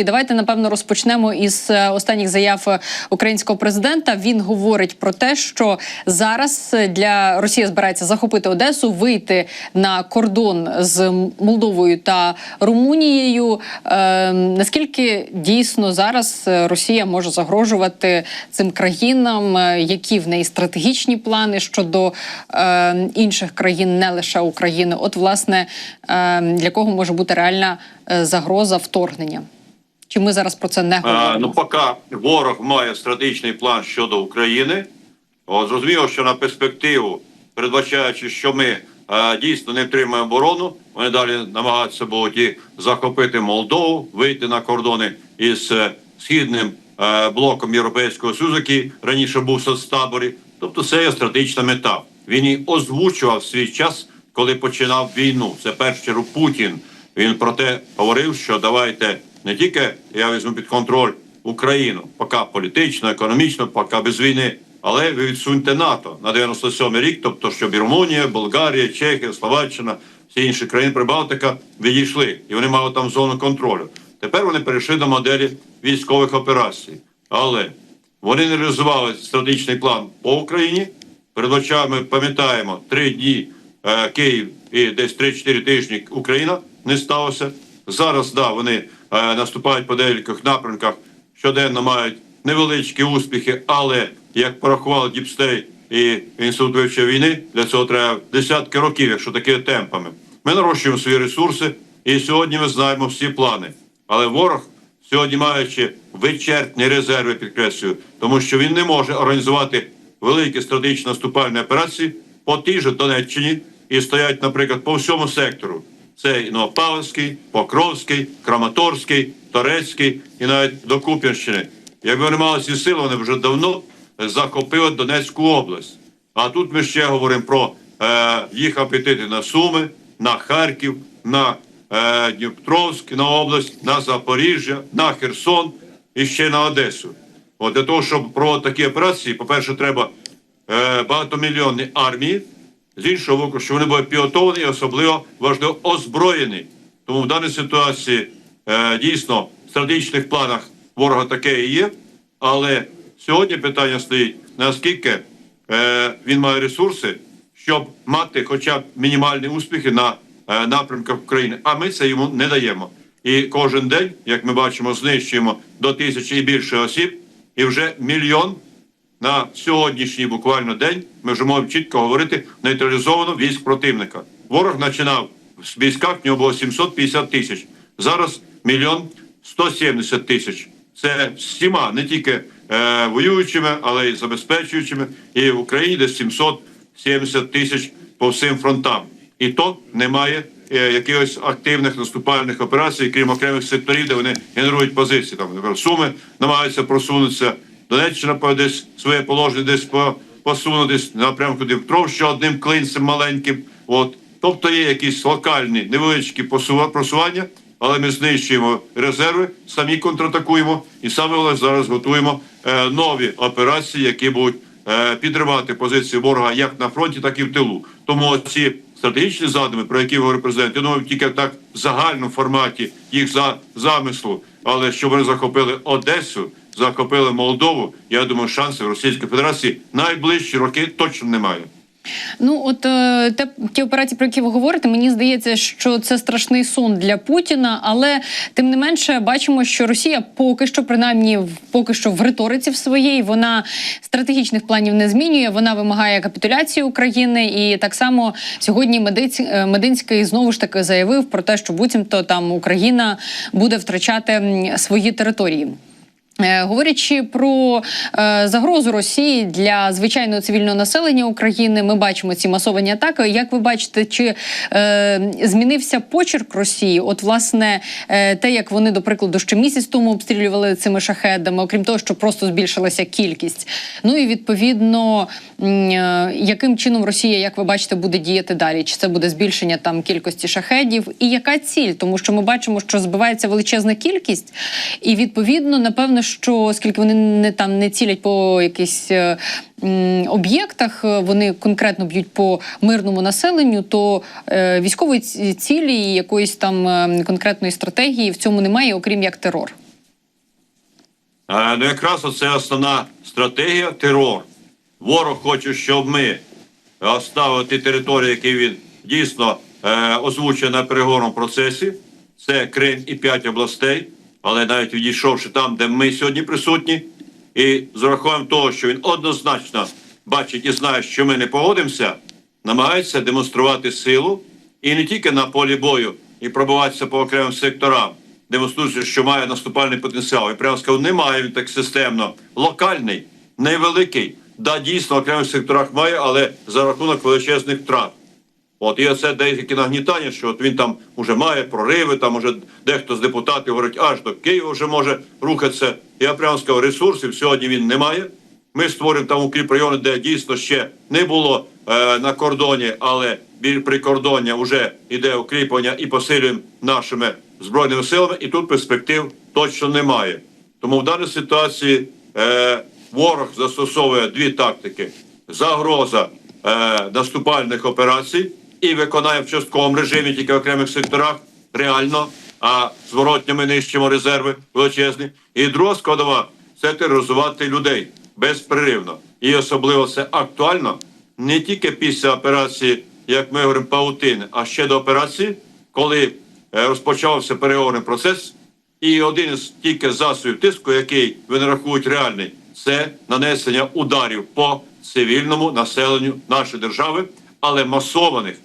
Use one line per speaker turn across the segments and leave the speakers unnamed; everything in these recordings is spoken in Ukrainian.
І давайте напевно розпочнемо із е, останніх заяв е, українського президента. Він говорить про те, що зараз е, для Росія збирається захопити Одесу, вийти на кордон з Молдовою та Румунією. Е, наскільки дійсно зараз Росія може загрожувати цим країнам? Які в неї стратегічні плани щодо е, інших країн, не лише України? От, власне, е, для кого може бути реальна загроза вторгнення? Чи ми зараз про це не
А, ну, поки ворог має стратегічний план щодо України, от, зрозуміло, що на перспективу, передбачаючи, що ми а, дійсно не втримаємо оборону, вони далі намагаються будуть і захопити Молдову, вийти на кордони із е, східним е, блоком Європейського Союзу, який раніше був в соцтаборі. Тобто, це є стратегічна мета. Він і озвучував свій час, коли починав війну. Це чергу Путін. Він про те говорив, що давайте не тільки я візьму під контроль Україну, поки політично, економічно, поки без війни, але ви відсуньте НАТО на 97 рік, тобто щоб і Румунія, Болгарія, Чехія, Словаччина, всі інші країни Прибалтика відійшли, і вони мали там зону контролю. Тепер вони перейшли до моделі військових операцій, але вони не реалізували стратегічний план по Україні. Передбачаємо, ми пам'ятаємо, три дні е, Київ і десь 3-4 тижні Україна не сталося. Зараз да, вони наступають по деяких напрямках, щоденно мають невеличкі успіхи, але як порахували Діпстей і інститут вивчення війни, для цього треба десятки років, якщо такими темпами. Ми нарощуємо свої ресурси, і сьогодні ми знаємо всі плани. Але ворог сьогодні маючи вичерпні резерви, підкреслюю, тому що він не може організувати великі стратегічні наступальні операції по тій же Донеччині і стоять, наприклад, по всьому сектору. Це і Новопавловський, Покровський, Краматорський, Торецький і навіть до Куп'янщини. Якби вони мали ці сили, вони вже давно захопили Донецьку область. А тут ми ще говоримо про е, їх апетити на Суми, на Харків, на е, Дніпровськ, на область, на Запоріжжя, на Херсон і ще на Одесу. От для того, щоб проводити такі операції, по-перше, треба е, багатомільйонні армії, з іншого боку, що вони були підготовлені і особливо важливо озброєні. Тому в даній ситуації е, дійсно в стратегічних планах ворога таке і є. Але сьогодні питання стоїть, наскільки е, він має ресурси, щоб мати хоча б мінімальні успіхи на е, напрямках України. А ми це йому не даємо. І кожен день, як ми бачимо, знищуємо до тисячі і більше осіб, і вже мільйон на сьогоднішній буквально день ми вже можемо чітко говорити нейтралізовано військ противника. Ворог починав в військах, в нього було 750 тисяч. Зараз мільйон 170 тисяч. Це всіма, не тільки е, воюючими, але й забезпечуючими. І в Україні десь 770 тисяч по всім фронтам. І то немає е, якихось активних наступальних операцій, крім окремих секторів, де вони генерують позиції. Там наприклад, суми намагаються просунутися. Донеччина по- десь своє положення десь по, посунутись напрямку Дніпров, що одним клинцем маленьким. От тобто є якісь локальні невеличкі просування, але ми знищуємо резерви, самі контратакуємо, і саме зараз готуємо е, нові операції, які будуть е, підривати позиції ворога як на фронті, так і в тилу. Тому ці стратегічні задуми, про які говорить президент, я думаю, тільки так в загальному форматі їх за замислу, але щоб вони захопили Одесу, захопили Молдову, я думаю, шансів Російської Федерації найближчі роки точно немає.
Ну от е, те ті операції, про які ви говорите, мені здається, що це страшний сон для Путіна, але тим не менше бачимо, що Росія поки що, принаймні, поки що в риториці в своїй вона стратегічних планів не змінює. Вона вимагає капітуляції України, і так само сьогодні Медиць, е, Мединський знову ж таки заявив про те, що буцімто там Україна буде втрачати свої території. Е, Говорячи про е, загрозу Росії для звичайного цивільного населення України, ми бачимо ці масовані атаки. Як ви бачите, чи е, змінився почерк Росії? От, власне, те, як вони, до прикладу, ще місяць тому обстрілювали цими шахедами, окрім того, що просто збільшилася кількість. Ну і відповідно, яким чином Росія, як ви бачите, буде діяти далі? Чи це буде збільшення там кількості шахедів? І яка ціль? Тому що ми бачимо, що збивається величезна кількість, і відповідно, напевно, що оскільки вони не там не цілять по якихось е, м, об'єктах, е, вони конкретно б'ють по мирному населенню, то е, військової цілі і якоїсь там е, конкретної стратегії в цьому немає, окрім як терор.
Е, ну якраз оце основна стратегія терор. Ворог хоче, щоб ми оставили ті території, які він дійсно е, озвучує на переговорному процесі. Це Крим і п'ять областей, але навіть відійшовши там, де ми сьогодні присутні, і з урахуванням того, що він однозначно бачить і знає, що ми не погодимося, намагається демонструвати силу і не тільки на полі бою і пробуватися по окремим секторам, демонструючи, що має наступальний потенціал. І прямо сказав, немає він так системно. Локальний, невеликий. Да, дійсно, в окремих секторах має, але за рахунок величезних втрат. От і оце деякі нагнітання, що от він там вже має прориви, там уже дехто з депутатів говорить, аж до Києва вже може рухатися. Я прямо сказав, ресурсів сьогодні він не має. Ми створюємо там укріп райони, де дійсно ще не було е, на кордоні, але біля прикордоння вже йде укріплення і посилюємо нашими збройними силами. І тут перспектив точно немає. Тому в даній ситуації е, ворог застосовує дві тактики: загроза е, наступальних операцій і виконає в частковому режимі тільки в окремих секторах реально, а зворотня ми нищимо резерви величезні. І друга складова це тероризувати людей безперервно. І особливо це актуально не тільки після операції, як ми говоримо, паутини, а ще до операції, коли е, розпочався переговорний процес. І один із тільки засобів тиску, який вони рахують реальний, це нанесення ударів по цивільному населенню нашої держави, але масованих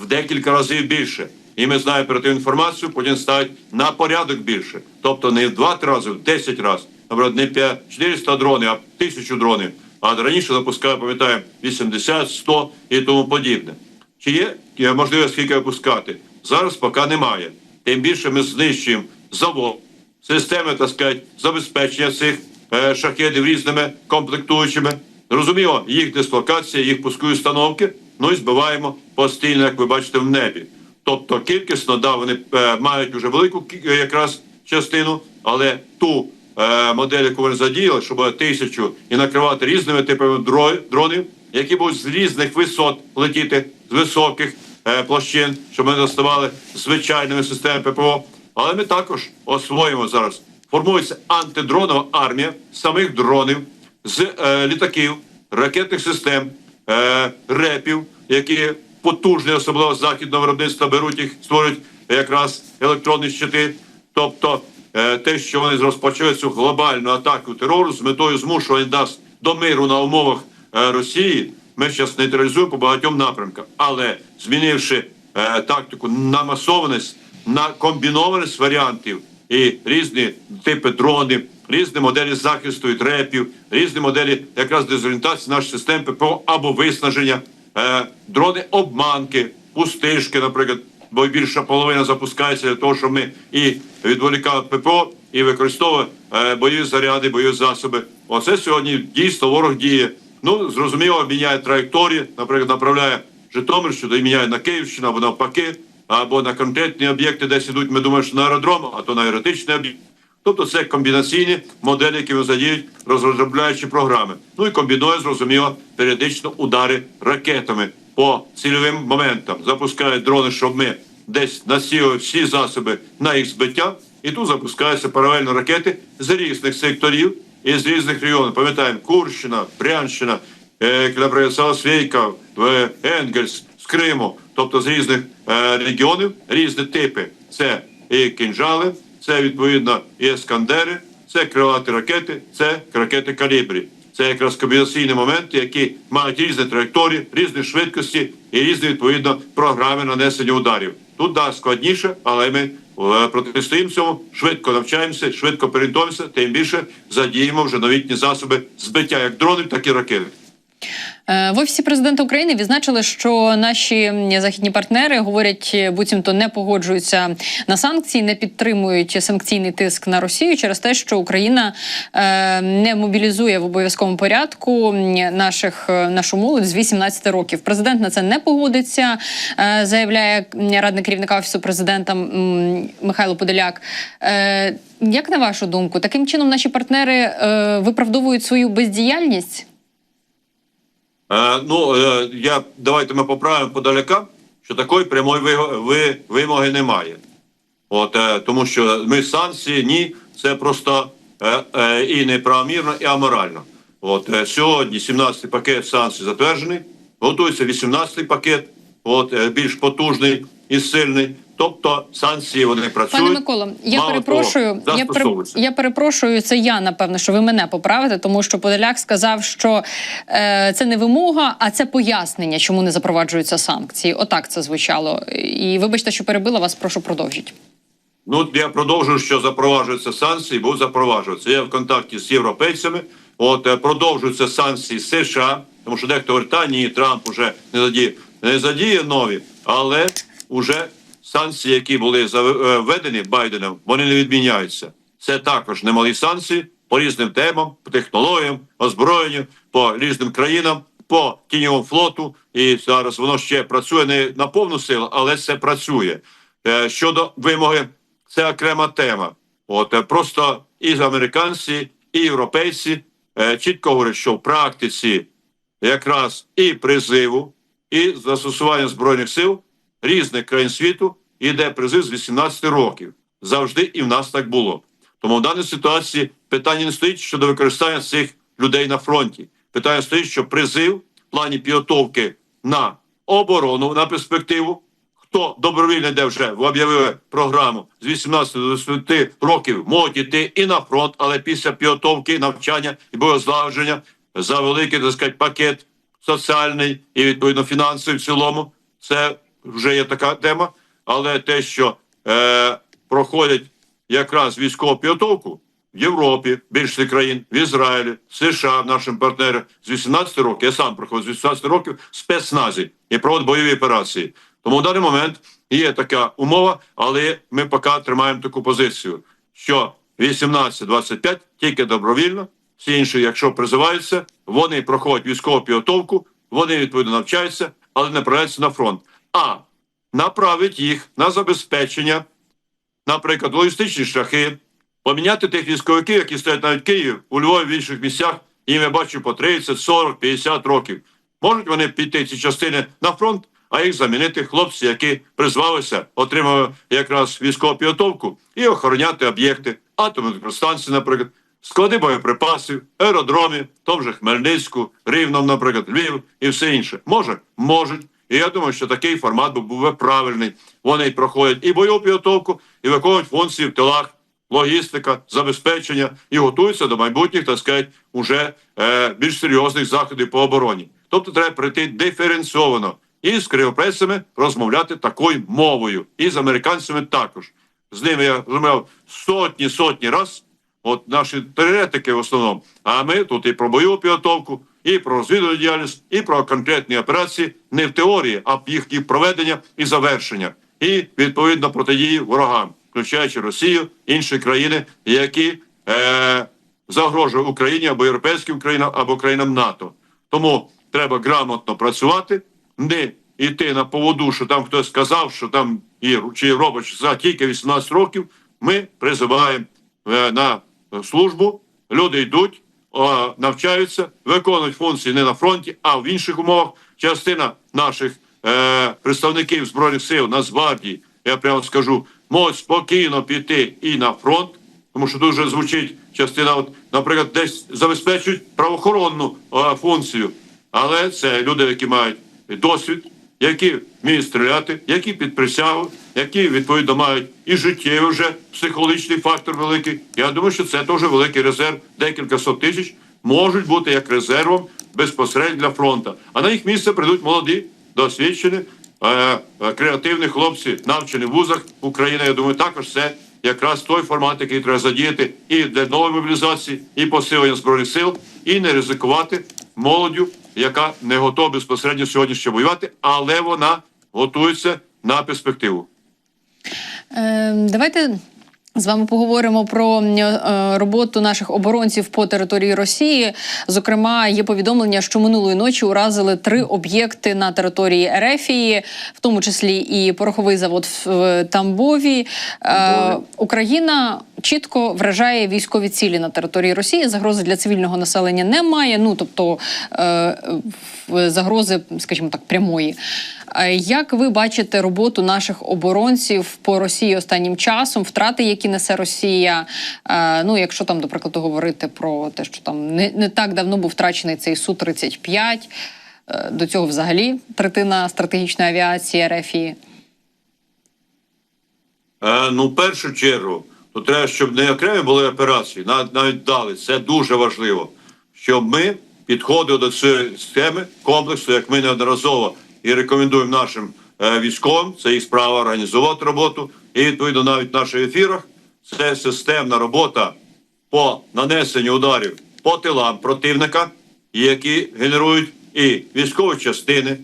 в декілька разів більше. І ми знаємо про ту інформацію, потім ставить на порядок більше. Тобто не в 2-3 рази, в 10 разів. Наприклад, не 5, 400 дронів, а 1000 дронів. А раніше запускали, пам'ятаємо, 80, 100 і тому подібне. Чи є можливість скільки випускати? Зараз поки немає. Тим більше ми знищуємо завод, системи, так сказати, забезпечення цих е, шахедів різними комплектуючими. Зрозуміло, їх дислокація, їх пускові установки, ну і збиваємо постійно, як ви бачите, в небі. Тобто кількісно, да, вони е, мають вже велику е, якраз частину, але ту е, модель, яку вони задіяли, щоб тисячу і накривати різними типами дронів, які будуть з різних висот летіти, з високих е, площин, щоб ми доставали звичайними системами ППО. Але ми також освоїмо зараз. Формується антидронова армія самих дронів з е, літаків, ракетних систем, е, репів, які потужні, особливо західного виробництва, беруть їх, створюють якраз електронні щити. Тобто е, те, що вони розпочали цю глобальну атаку терору з метою змушування нас до миру на умовах е, Росії, ми зараз нейтралізуємо по багатьом напрямкам. Але змінивши е, тактику на масованість, на комбінованість варіантів і різні типи дронів, різні моделі захисту від репів, різні моделі якраз дезорієнтації наших систем ППО або виснаження, е, дрони обманки, пустишки, наприклад, бо більша половина запускається для того, щоб ми і відволікали ППО, і використовували е, бойові заряди, бойові засоби. Оце сьогодні дійсно ворог діє. Ну, зрозуміло, міняє траєкторії, наприклад, направляє Житомирщину і міняє на Київщину або навпаки, або на конкретні об'єкти, десь ідуть, ми думаємо, що на аеродром, а то на аеротичний об'єкт. Тобто це комбінаційні моделі, які задіють, розробляючи програми. Ну і комбінує, зрозуміло, періодично удари ракетами по цільовим моментам. Запускають дрони, щоб ми десь насіяли всі засоби на їх збиття. І тут запускаються паралельно ракети з різних секторів і з різних регіонів. Пам'ятаємо, Курщина, Брянщина, е, наприклад, Енгельс, з Криму, тобто з різних е, регіонів, різні типи. Це і кінжали, це відповідно і ескандери, це крилаті ракети, це ракети калібрі. Це якраз комбінаційні моменти, які мають різні траєкторії, різні швидкості і різні відповідно програми нанесення ударів. Тут да складніше, але ми е, протистоїмо цьому, швидко навчаємося, швидко переорієнтуємося, тим більше задіємо вже новітні засоби збиття як дронів, так і ракет.
Е, В офісі президента України відзначили, що наші західні партнери говорять, е, буцімто не погоджуються на санкції, не підтримують санкційний тиск на Росію через те, що Україна е, не мобілізує в обов'язковому порядку наших нашу молодь з 18 років. Президент на це не погодиться, заявляє радник керівника офісу президента Михайло Подоляк. Як на вашу думку, таким чином наші партнери виправдовують свою бездіяльність?
Е, ну, е, я, давайте ми поправимо подаляка, що такої прямої вимоги немає. От, е, тому що ми санкції, ні, це просто і неправомірно, і аморально. От сьогодні 17-й пакет санкцій затверджений, готується 18-й пакет, от більш потужний і сильний. Тобто санкції вони працюють.
Пане Микола, я
Мало
перепрошую.
того,
я,
застосовуються.
я перепрошую. Це я напевно, що ви мене поправите, тому що Подоляк сказав, що е, це не вимога, а це пояснення, чому не запроваджуються санкції. Отак це звучало. І вибачте, що перебила вас. Прошу продовжіть.
Ну, я продовжую, що запроваджуються санкції, будуть запроваджуватися. Я в контакті з європейцями. От е, продовжуються санкції США, тому що дехто говорить, та ні, Трамп уже не задіє, не задіє нові, але вже санкції, які були е, введені Байденом, вони не відміняються. Це також немалі санкції по різним темам, по технологіям, озброєнню, по різним країнам, по тіньовому флоту. І зараз воно ще працює не на повну силу, але це працює. Е, Щодо вимоги, це окрема тема. От е, просто і американці, і європейці чітко говорять, що в практиці якраз і призиву, і застосування збройних сил різних країн світу іде призив з 18 років. Завжди і в нас так було. Тому в даній ситуації питання не стоїть щодо використання цих людей на фронті. Питання стоїть, що призив в плані підготовки на оборону на перспективу. Хто добровільно йде вже об'явили програму з 18 до 20 років, можуть йти і на фронт, але після підготовки, навчання і боєзлагодження за великий так сказати, пакет соціальний і відповідно фінансовий в цілому. Це вже є така тема. Але те, що е, проходять якраз військову підготовку в Європі, більшості країн, в Ізраїлі, США, нашим партнерам з 18 років, я сам проходив з 18 років спецназі і проводив бойові операції. Тому в даний момент є така умова, але ми поки тримаємо таку позицію, що 18-25 тільки добровільно, всі інші, якщо призиваються, вони проходять військову підготовку, вони відповідно навчаються, але не направляються на фронт. А направить їх на забезпечення, наприклад, логістичні шляхи, поміняти тих військовиків, які стоять навіть в Києві, у Львові, в інших місцях, їм я бачу по 30, 40, 50 років. Можуть вони піти ці частини на фронт, а їх замінити хлопці, які призвалися, отримали якраз військову підготовку і охороняти об'єкти, атомні електростанції, наприклад, склади боєприпасів, аеродромі, тому же Хмельницьку, Рівном, наприклад, Львів і все інше. Може, можуть. І я думаю, що такий формат був би правильний. Вони проходять і бойову підготовку, і виконують функції в тилах, логістика, забезпечення і готуються до майбутніх, так сказати, уже е, більш серйозних заходів по обороні. Тобто треба прийти диференційовано і з кривопресами розмовляти такою мовою, і з американцями також. З ними я розмовляв сотні сотні раз. От наші теоретики в основному. А ми тут і про бойову підготовку, і про розвідувальну діяльність, і про конкретні операції не в теорії, а в їхніх проведення і завершення, і відповідно протидії ворогам, включаючи Росію, інші країни, які е, загрожують Україні або європейським країнам, або країнам НАТО. Тому треба грамотно працювати, не йти на поводу, що там хтось сказав, що там і чи Європа, за тільки 18 років. Ми призиваємо е, на службу. Люди йдуть, навчаються, виконують функції не на фронті, а в інших умовах. Частина наших е, представників збройних сил Нацгвардії, я прямо скажу, можуть спокійно піти і на фронт, тому що дуже звучить частина, от, наприклад, десь забезпечують правоохоронну е, функцію. Але це люди, які мають досвід, які вміють стріляти, які під присягу, які відповідно мають і життєвий вже психологічний фактор великий. Я думаю, що це теж великий резерв, декілька сот тисяч можуть бути як резервом безпосередньо для фронту. А на їх місце прийдуть молоді, досвідчені, е, е, креативні хлопці, навчені в вузах України. Я думаю, також це якраз той формат, який треба задіяти і для нової мобілізації, і посилення збройних сил, і не ризикувати молоддю, яка не готова безпосередньо сьогодні ще воювати, але вона готується на перспективу.
Е, давайте з вами поговоримо про е, роботу наших оборонців по території Росії. Зокрема, є повідомлення, що минулої ночі уразили три об'єкти на території Ерефії, в тому числі і пороховий завод в Тамбові. Е, Україна чітко вражає військові цілі на території Росії. Загрози для цивільного населення немає. Ну тобто е, загрози, скажімо так, прямої. Е, Як ви бачите роботу наших оборонців по Росії останнім часом, втрати, які несе Росія? Е, Ну, якщо там, до прикладу, говорити про те, що там не, не так давно був втрачений цей су 35 е, до цього взагалі третина стратегічної авіації РФІ.
Ну, в першу чергу, то треба, щоб не окремі були операції, навіть, дали. Це дуже важливо. Щоб ми підходили до цієї системи комплексу, як ми неодноразово і рекомендуємо нашим е, військовим. Це їх справа організувати роботу. І відповідно навіть в наших ефірах це системна робота по нанесенню ударів по тилам противника, які генерують і військові частини,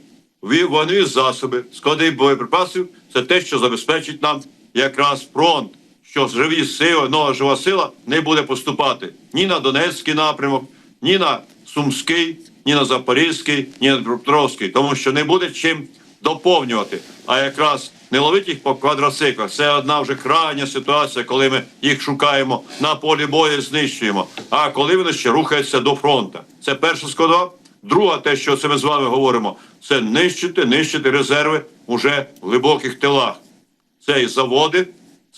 ві- вогневі засоби, склади боєприпасів це те, що забезпечить нам якраз фронт, що живі сили, нова жива сила не буде поступати ні на Донецький напрямок, ні на Сумський, ні на Запорізький, ні на Дніпропетровський, тому що не буде чим доповнювати. А якраз не ловити їх по квадроциклах. Це одна вже крайня ситуація, коли ми їх шукаємо на полі бою, знищуємо. А коли вони ще рухаються до фронту. Це перша складова. Друга, те, що це ми з вами говоримо, це нищити, нищити резерви уже в глибоких тилах. Це і заводи,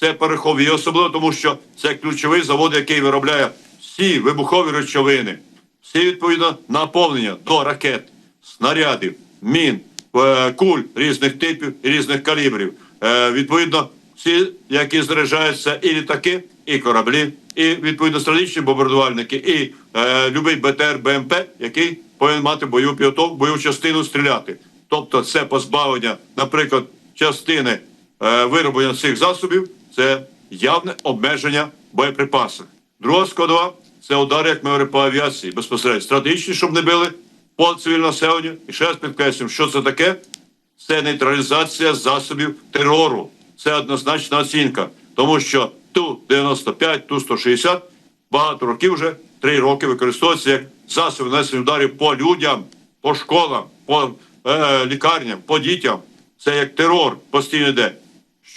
це порохові, особливо тому, що це ключовий завод, який виробляє всі вибухові речовини, всі відповідно наповнення до ракет, снарядів, мін, е, куль різних типів і різних калібрів. Е, Відповідно, всі, які заряджаються і літаки, і кораблі, і відповідно стратегічні бомбардувальники, і е, любий БТР БМП, який повинен мати бойову підготовку, бойову частину стріляти. Тобто, це позбавлення, наприклад, частини вироблення цих засобів це явне обмеження боєприпасів. Друга складова це удари, як ми по авіації безпосередньо стратегічні, щоб не били по цивільному населенню. І ще раз підкреслюємо, що це таке? Це нейтралізація засобів терору. Це однозначна оцінка, тому що Ту-95, Ту-160 багато років вже, три роки використовується як засоби нанесення ударів по людям, по школам, по е, лікарням, по дітям. Це як терор постійно йде.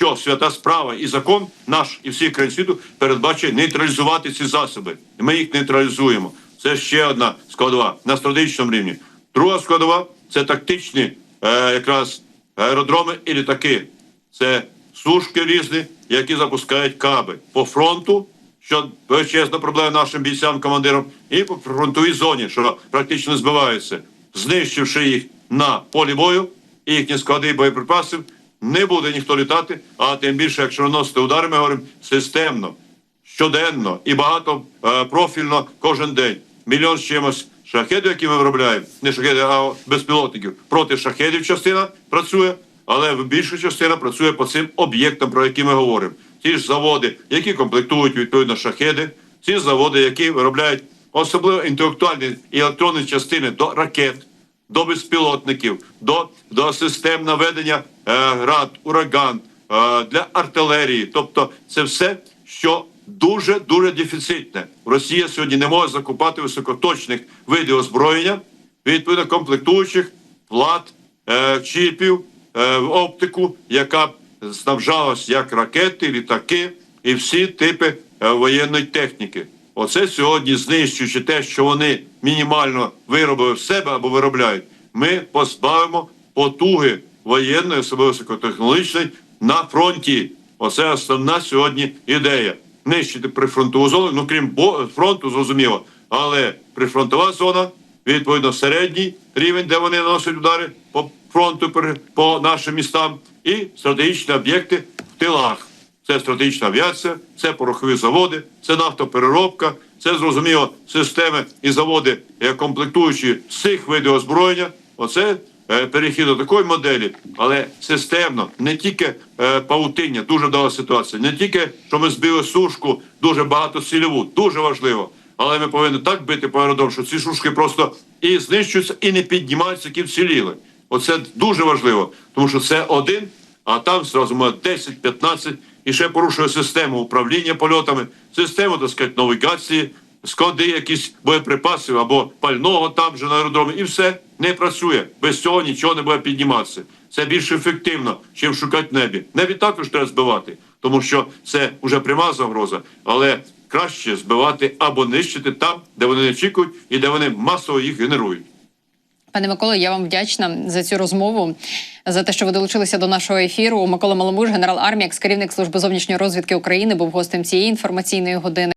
Що свята справа і закон наш і всіх країн світу передбачує нейтралізувати ці засоби. І ми їх нейтралізуємо. Це ще одна складова на стратегічному рівні. Друга складова це тактичні е, якраз аеродроми і літаки. Це сушки різні, які запускають каби по фронту, що величезна проблема нашим бійцям, командирам, і по фронтовій зоні, що практично збиваються, знищивши їх на полі бою, і їхні склади боєприпасів, не буде ніхто літати, а тим більше, якщо наносити удари, ми говоримо системно, щоденно і багато е, профільно кожен день. Мільйон з чимось шахедів, які ми виробляємо, не шахедів, а безпілотників. Проти шахедів частина працює, але більша частина працює по цим об'єктам, про які ми говоримо. Ті ж заводи, які комплектують відповідно шахеди, ці заводи, які виробляють особливо інтелектуальні і електронні частини до ракет, до безпілотників, до, до систем наведення е, град, ураган, е, для артилерії. Тобто, це все, що дуже дуже дефіцитне. Росія сьогодні не може закупати високоточних видів озброєння, відповідно комплектуючих, плат, е, чіпів, е, оптику, яка снабжалась як ракети, літаки і всі типи е, воєнної техніки. Оце сьогодні, знищуючи те, що вони мінімально виробили в себе або виробляють, ми позбавимо потуги воєнної, особливо високотехнологічної, на фронті. Оце основна сьогодні ідея. Нищити прифронтову зону, ну крім фронту, зрозуміло, але прифронтова зона, відповідно, середній рівень, де вони наносять удари по фронту, по нашим містам, і стратегічні об'єкти в тилах. Це стратегічна авіація, це порохові заводи, це нафтопереробка, це зрозуміло системи і заводи, е, комплектуючі всіх видів озброєння. Оце е, перехід до такої моделі, але системно, не тільки е, павутиння, дуже вдала ситуація, не тільки що ми збили сушку, дуже багато цільову, дуже важливо. Але ми повинні так бити по аеродрому, що ці шушки просто і знищуються, і не піднімаються, які вціліли. Оце дуже важливо, тому що це один, а там зразу може 10-15 і ще порушує систему управління польотами, систему, так сказати, навігації, склади якісь боєприпасів або пального там же на аеродромі, і все не працює. Без цього нічого не буде підніматися. Це більш ефективно, чим шукати небі. Небі також треба збивати. тому що це вже пряма загроза, але краще збивати або нищити там, де вони не очікують, і де вони масово їх генерують.
Пане Миколо, я вам вдячна за цю розмову, за те, що ви долучилися до нашого ефіру. Микола Маломуж, генерал армії, екс-керівник служби зовнішньої розвідки України, був гостем цієї інформаційної години.